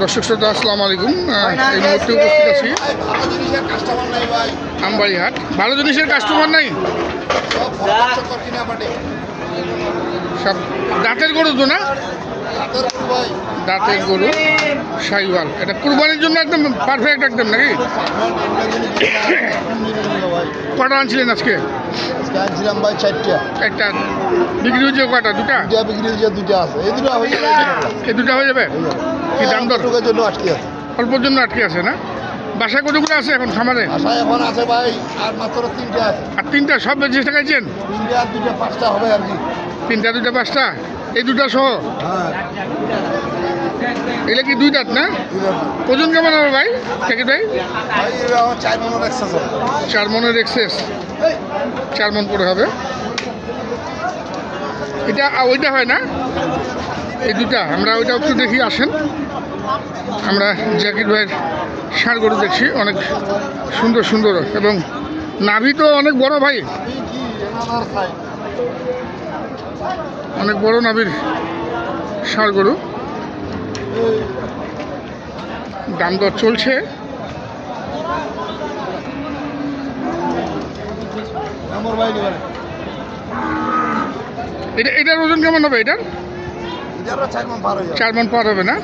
দর্শক শ্রোতা, আসসালামু আলাইকুম। এই মুহূর্তে উপস্থিত আছি ভালো জিনিসের কাস্টমার নাই ভাই আমবাড়ি হাট ভালো জিনিসের কাস্টমার নাই? সব দাঁতের গরু তো না? দাঁতের গরু, সাইওয়াল। এটা কুরবানির জন্য একদম পারফেক্ট একদম নাকি? কটা আনছিলেন আজকে? আজকে আনছিলাম ভাই চারটা। একটা বিক্রি হয়েছে কটা? দুটা? দুটা বিক্রি হয়েছে দুটা আছে। এই দুটা হয়ে যাবে। এই দুটা হয়ে যাবে? কি দাম দর? টুকের জন্য আটকে আছে। অল্পর জন্য আটকে আছে না? বাসায় কতগুলো আছে এখন খামারে? আশায় এখন আছে ভাই আর মাত্র তিনটা আছে। আর তিনটা সব বেশি টাকাইছেন তিনটা দুটা পাঁচটা হবে আর কি। তিনটা দুটা পাঁচটা? এই দুটা সহ? হ্যাঁ। এগুলো কি দুই দাঁত না? ওজন কেমন হবে ভাই? প্যাকেট ভাই চার মনের এক্সাস চার মনের এক্সেস চার মন করে হবে। এটা ওইটা হয় না? এই দুটা। আমরা ওইটা একটু দেখি, আসেন। আমরা জ্যাকেট ভাইয়ের ষাঁড় গরু দেখছি। অনেক সুন্দর সুন্দর। এবং নাভি তো অনেক বড় ভাই। অনেক বড় নাভির ষাঁড় গরু। দাম দর চলছে আমার ভাই নিবারে এটা এটার ওজন কেমন হবে এটার চার মন পার মন হবে না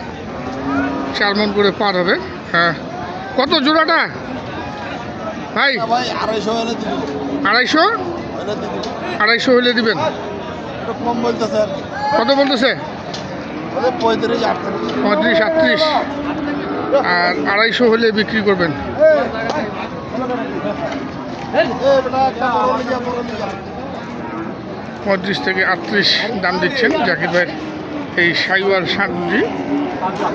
চার মন করে পার হবে হ্যাঁ কত জোড়াটা ভাই আড়াইশো আড়াইশো হলে দিবেন কত বলতেছে পঁয়ত্রিশ আটত্রিশ আর আড়াইশো হলে বিক্রি করবেন পঁয়ত্রিশ থেকে আটত্রিশ দাম দিচ্ছেন জাকির ভাইয়ের এই সাইওয়াল শাকজি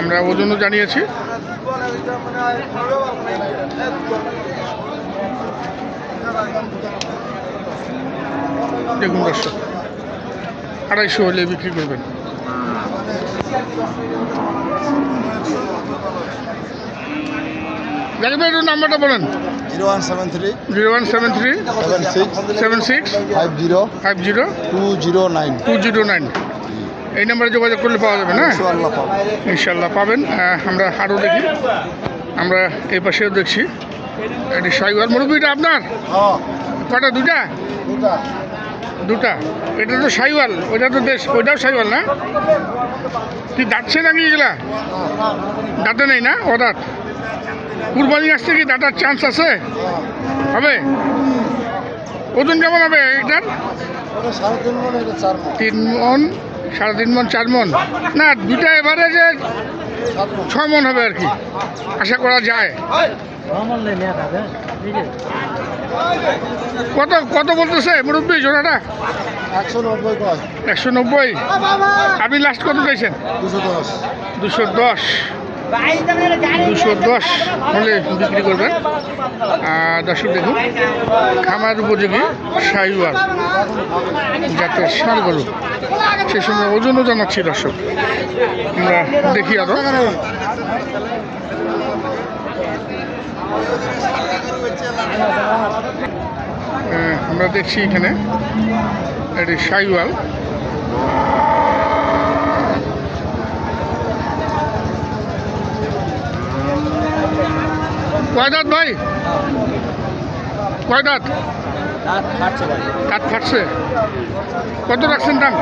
আমরা ওজনও জানিয়েছি। দেখুন দর্শক, আড়াইশো হলে বিক্রি করবেন। জাকির ভাই নাম্বারটা বলেন। Zero one seven three zero one seven three seven six seven six five zero five zero two zero nine two zero nine এই নাম্বারে যোগাযোগ করলে পাওয়া যাবে না? ইনশাল্লাহ পাবেন। আমরা আরও দেখি। আমরা এই পাশেও দেখছি। এটি সাইবার মুরব্বীটা আপনার? হ্যাঁ। কটা? দুটা? দুটা। দুটা। এটা তো সাইওয়াল। ওইটা তো বেশ ওইটাও সাইওয়াল না? কি দাঁতছে নাকি এগুলা দাঁতে নেই না? ও দাঁত কুরবানি আসছে কি দাঁতার চান্স আছে? হবে? ওজন কেমন হবে এটার? তিন মন সাড়ে তিন মন চার মন? না দুটা এবারে যে সাত মন। ছ হবে আর কি। আশা করা যায়। কত কত বলতেছে মুরব্বী জোড়াটা? একশো নব্বই একশো নব্বই? আপনি লাস্ট কত চাইছেন দুশো দশ। দুশো দশ। দুশো দশ হলে বিক্রি করবেন। আর দর্শক দেখুন, খামার উপযোগী জাতের ষাঁড় গরু সে সময় ওজনও জানাচ্ছি দর্শক। আমরা দেখি আরও। আমরা দেখছি এখানে এটি শাহিওয়াল। কয় দাঁত ভাই? কয় দাঁত? দাঁত ফাটছে কত রাখছেন দাম?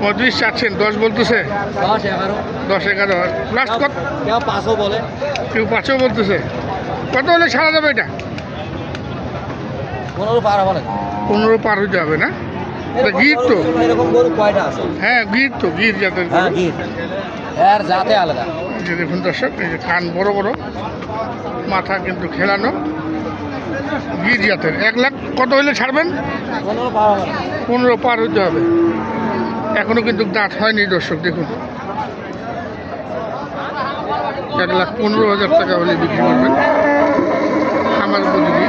পঁয়ত্রিশ চাচ্ছেন দশ বলতেছে। দশ এগারো। লাস্ট কত? পাঁচও বলে। কেউ পাঁচও বলতেছে। কত হলে ছাড়া যাবে এটা? পনেরো পার বলে পনেরো পার হইতে হবে না? গির তো। হ্যাঁ গির তো গির জাতের হ্যাঁ গরু। এর জাতে আলাদা। যে দেখুন দর্শক এই যে কান বড় বড় মাথা কিন্তু খেলানো। গির জাতের এক লাখ কত হলে ছাড়বেন? পনেরো পার হইতে হবে। এখনও কিন্তু দাঁত হয়নি দর্শক দেখুন। এক লাখ পনেরো হাজার টাকা হলে বিক্রি করবেন। আমার উপযোগী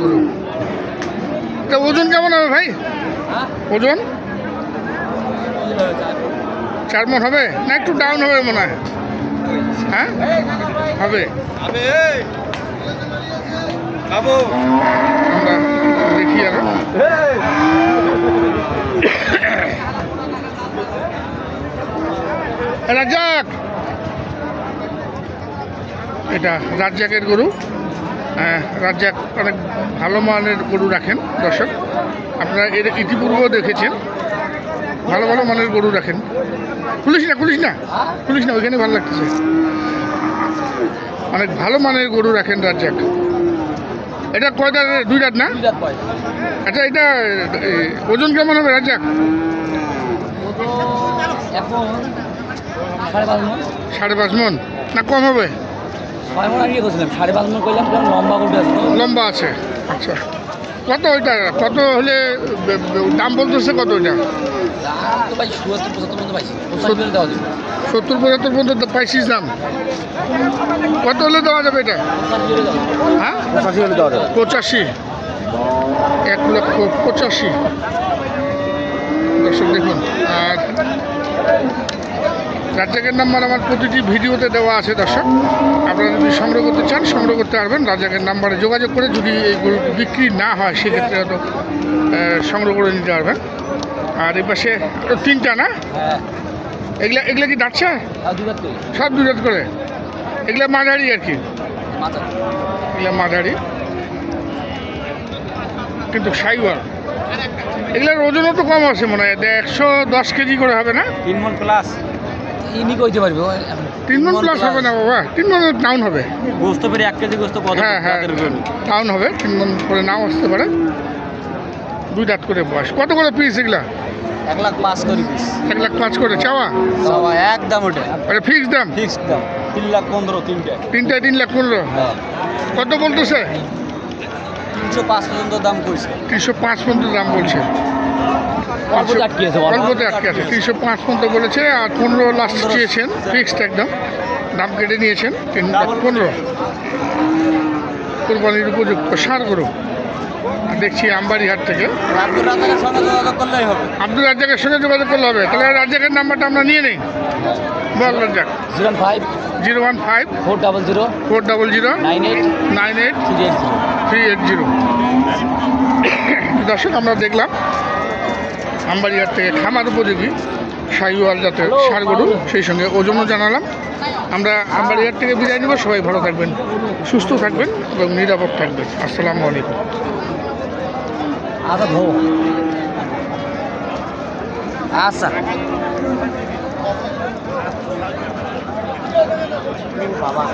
গরু। তা ওজন কেমন হবে ভাই? হ্যাঁ? ওজন? চার মন হবে? না একটু ডাউন হবে মনে হয়। হ্যাঁ? হবে। আমরা দেখি আরও। রাজ্জাক! এটা রাজ্জাকের গরু। হ্যাঁ, রাজ্জাক অনেক ভালো মানের গরু রাখেন দর্শক। আপনারা এর ইতিপূর্বেও দেখেছেন। ভালো ভালো মানের গরু রাখেন। খুলিস না খুলিস না। খুলিস না ওইখানে ভালো লাগতেছে। অনেক ভালো মানের গরু রাখেন রাজ্জাক। এটা কয় দাঁত দুই দাঁত না? রাত পয় আচ্ছা এটা ওজন কেমন হবে রাজ্জাক? সাড়ে পাঁচ মন। না কম হবে? সাড়ে পাঁচ মন করলাম লম্বা আছে। আচ্ছা। কত ওইটা কত হলে দাম বলতেছে কত ওইটা সত্তর পঁচাত্তর পর্যন্ত পাইছিস দাম। কত হলে দেওয়া যাবে এটা? হ্যাঁ? পঁচাশি। এক লক্ষ পঁচাশি। দর্শক দেখুন, আর রাজ্জাকের নাম্বার আমার প্রতিটি ভিডিওতে দেওয়া আছে, দর্শক। আপনারা যদি সংগ্রহ করতে চান, সংগ্রহ করতে পারবেন। রাজ্জাকের নাম্বারে যোগাযোগ করে যদি এই বিক্রি না হয়, সেক্ষেত্রে হয়তো সংগ্রহ করে নিতে পারবেন। আর এই পাশে আরও তিনটা, না? এগুলা এগুলা কি ডাকছে সব দুরাত করে। এগুলা মাঝারি আর কি। এগুলা মাঝারি। কিন্তু সাইওয়াল এগুলার ওজনও তো কম আছে মনে হয়। একশো দশ কেজি করে হবে, না? তিন মন প্লাস ইনি কইতে পারবে ও তিন মন প্লাস হবে না বাবা তিন মন ডাউন হবে। গোস্ত পেরে এক কেজি গোস্ত কত হ্যাঁ হ্যাঁ ডাউন হবে তিন মন করে নাও আসতে পারে। দুই দাঁত করে বয়স। কত করে পিস এগুলা? এক লাখ পাঁচ করে পিস এক লাখ পাঁচ করে চাওয়া? সবাই একদম ওটা। আরে ফিক্স দাম? ফিক্সড দাম। তিন লাখ পনেরো তিনটে। তিনটায় তিন লাখ পনেরো? হ্যাঁ। কত বলতেছে? তিনশো পাঁচ পর্যন্ত দাম করছে তিনশো পাঁচ পর্যন্ত দাম বলছে। অল্পতে আটকে আছে, অল্প- অল্পতে আটকে আছে। তিনশো পাঁচ পর্যন্ত বলেছে আর পনেরো লাস্ট চেয়েছেন ফিক্সড একদম। দাম কেটে নিয়েছেন তিন পনেরো। কোরবানির উপযুক্ত সার গরু। দেখছি আমবাড়ি হাট থেকে। আব্দুর রাজাকের সঙ্গে যোগাযোগ আব্দুল রাজ্জাকের সঙ্গে যোগাযোগ করলে হবে। তাহলে রাজ্জাকের নাম্বারটা আমরা নিয়ে নিই। বল Razzak. Zero five. Zero one five. Four double zero. Four double zero. Nine eight. Nine eight. Three eight zero. Three eight zero. দর্শক আমরা দেখলাম আমবাড়িহাট থেকে খামার উপযোগী শাহিওয়াল জাতের সার গরু সেই সঙ্গে ওজনও জানালাম। আমরা আমবাড়িহাট থেকে বিদায় নেব সবাই ভালো থাকবেন সুস্থ থাকবেন এবং নিরাপদ থাকবেন। আসসালামু আলাইকুম। আচ্ছা। বাবা।